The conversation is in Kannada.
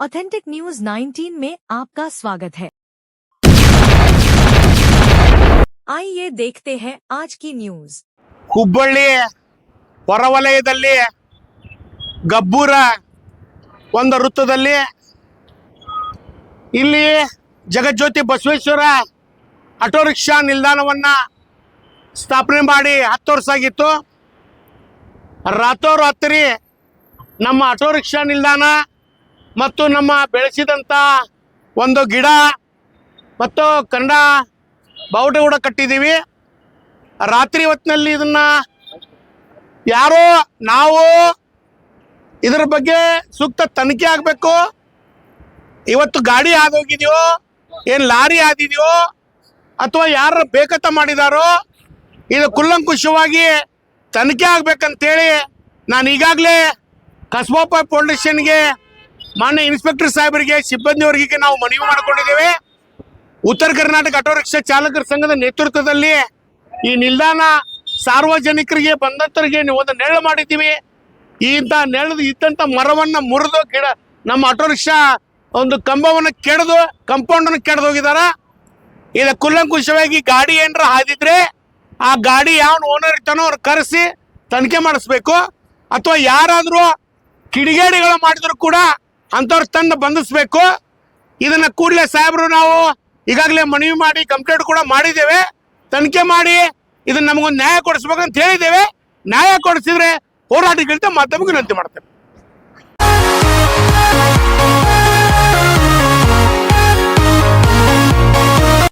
ऑथेंटिक न्यूज 19 में आपका स्वागत है आइए देखते हैं आज की न्यूज ಹುಬ್ಬಳ್ಳಿ ಹೊರವಲಯದಲ್ಲಿ ಗಬ್ಬೂರ ಒಂದು ವೃತ್ತದಲ್ಲಿ ಇಲ್ಲಿ ಜಗಜ್ಯೋತಿ ಬಸವೇಶ್ವರ ಆಟೋ ರಿಕ್ಷಾ ನಿಲ್ದಾಣವನ್ನು ಸ್ಥಾಪನೆ ಮಾಡಿ ಹತ್ತು ವರ್ಷ ಆಗಿತ್ತು ರಾತ್ರೋರಾತ್ರಿ ನಮ್ಮ ಆಟೋ ರಿಕ್ಷಾ ನಿಲ್ದಾಣ ಮತ್ತು ನಮ್ಮ ಬೆಳೆಸಿದಂಥ ಒಂದು ಗಿಡ ಮತ್ತು ಕನ್ನಡ ಬಾವುಟ ಕೂಡ ಕಟ್ಟಿದ್ದೀವಿ. ರಾತ್ರಿ ಹೊತ್ತಿನಲ್ಲಿ ಇದನ್ನ ಯಾರೋ ನಾವು ಇದರ ಬಗ್ಗೆ ಸೂಕ್ತ ತನಿಖೆ ಆಗಬೇಕು. ಇವತ್ತು ಗಾಡಿ ಆದೋಗಿದೆಯೋ ಏನು ಲಾರಿ ಆದಿದೆಯೋ ಅಥವಾ ಯಾರು ಬೇಕತ್ತ ಮಾಡಿದಾರೋ, ಇದು ಕುಲ್ಲಂಕುಷವಾಗಿ ತನಿಖೆ ಆಗ್ಬೇಕಂತೇಳಿ ನಾನು ಈಗಾಗಲೇ ಕಸ್ಬಾಪ ಪೊಲೀಸ್ ಸ್ಟೇಷನ್ಗೆ ಮಾನ್ಯ ಇನ್ಸ್ಪೆಕ್ಟರ್ ಸಾಹೇಬರಿಗೆ ವರ್ಗಕ್ಕೆ ನಾವು ಮನವಿ ಮಾಡಿಕೊಂಡಿದ್ದೇವೆ. ಉತ್ತರ ಕರ್ನಾಟಕ ಆಟೋ ರಿಕ್ಷಾ ಚಾಲಕರ ಸಂಘದ ನೇತೃತ್ವದಲ್ಲಿ ಈ ನಿಲ್ದಾಣ ಸಾರ್ವಜನಿಕರಿಗೆ, ಬಂದಂತರಿಗೆ ಒಂದು ನೆರಳು ಮಾಡಿದ್ದೀವಿ. ಇಂತ ನೆರಳು ಇದ್ದಂಥ ಮರವನ್ನು ಮುರಿದು ಗಿಡ ನಮ್ಮ ಆಟೋ ರಿಕ್ಷಾ ಒಂದು ಕಂಬವನ್ನು ಕೆಡದು ಕಂಪೌಂಡನ್ನು ಕೆಡದು ಹೋಗಿದಾರ. ಇದು ಕುಲ್ಲಂಕುಷವಾಗಿ ಗಾಡಿ ಏನಾರ ಹಾದಿದ್ರೆ ಆ ಗಾಡಿ ಯಾವ ಓನರ್ ಇರ್ತಾನೋ ಅವ್ರು ಕರೆಸಿ ತನಿಖೆ ಮಾಡಿಸ್ಬೇಕು. ಅಥವಾ ಯಾರಾದರೂ ಕಿಡಿಗೇಡಿಗಳು ಮಾಡಿದ್ರು ಕೂಡ ಅಂಥವ್ರು ತಂದು ಬಂಧಿಸ್ಬೇಕು. ಇದನ್ನ ಕೂಡಲೇ ಸಾಹೇಬರು ನಾವು ಈಗಾಗಲೇ ಮನವಿ ಮಾಡಿ ಕಂಪ್ಲೇಂಟ್ ಕೂಡ ಮಾಡಿದ್ದೇವೆ. ತನಿಖೆ ಮಾಡಿ, ಇದನ್ನ ನಮಗೊಂದು ನ್ಯಾಯ ಕೊಡಿಸ್ಬೇಕಂತ ಹೇಳಿದ್ದೇವೆ. ನ್ಯಾಯ ಕೊಡಿಸಿದ್ರೆ ಹೋರಾಟಕ್ಕಿಂತ ಮಾಧ್ಯಮಕ್ಕೆ ವಿನಂತಿ ಮಾಡ್ತೇವೆ.